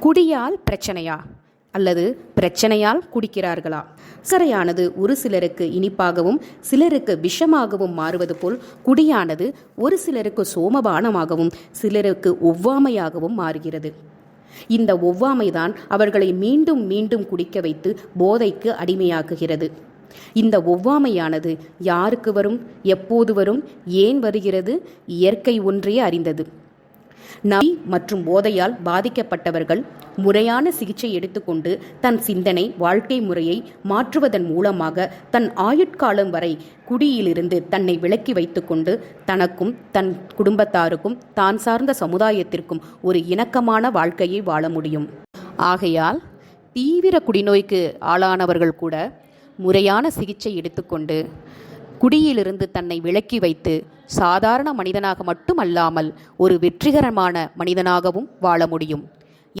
குடியால் பிரச்சனையா? அல்லது பிரச்சனையால் குடிக்கிறார்களா? சர்க்கரையானது ஒரு சிலருக்கு இனிப்பாகவும் சிலருக்கு விஷமாகவும் மாறுவது போல் குடியானது ஒரு சிலருக்கு சோமபானமாகவும் சிலருக்கு ஒவ்வாமையாகவும் மாறுகிறது. இந்த ஒவ்வாமைதான் அவர்களை மீண்டும் மீண்டும் குடிக்க வைத்து போதைக்கு அடிமையாக்குகிறது. இந்த ஒவ்வாமையானது யாருக்கு வரும் எப்போது வரும் ஏன் வருகிறது இயற்கை ஒன்றே அறிந்தது. நபி மற்றும் போதையால் பாதிக்கப்பட்டவர்கள் முறையான சிகிச்சை எடுத்துக்கொண்டு தன் சிந்தனை வாழ்க்கை முறையை மாற்றுவதன் மூலமாக தன் ஆயுட்காலம் வரை குடியிலிருந்து தன்னை விலக்கி வைத்துக்கொண்டு தனக்கும் தன் குடும்பத்தாருக்கும் தான் சார்ந்த சமுதாயத்திற்கும் ஒரு இணக்கமான வாழ்க்கையை வாழ முடியும். ஆகையால் தீவிர குடிநோய்க்கு ஆளானவர்கள் கூட முறையான சிகிச்சை எடுத்துக்கொண்டு குடியிலிருந்து தன்னை விலக்கி வைத்து சாதாரண மனிதனாக மட்டுமல்லாமல் ஒரு வெற்றிகரமான மனிதனாகவும் வாழ முடியும்.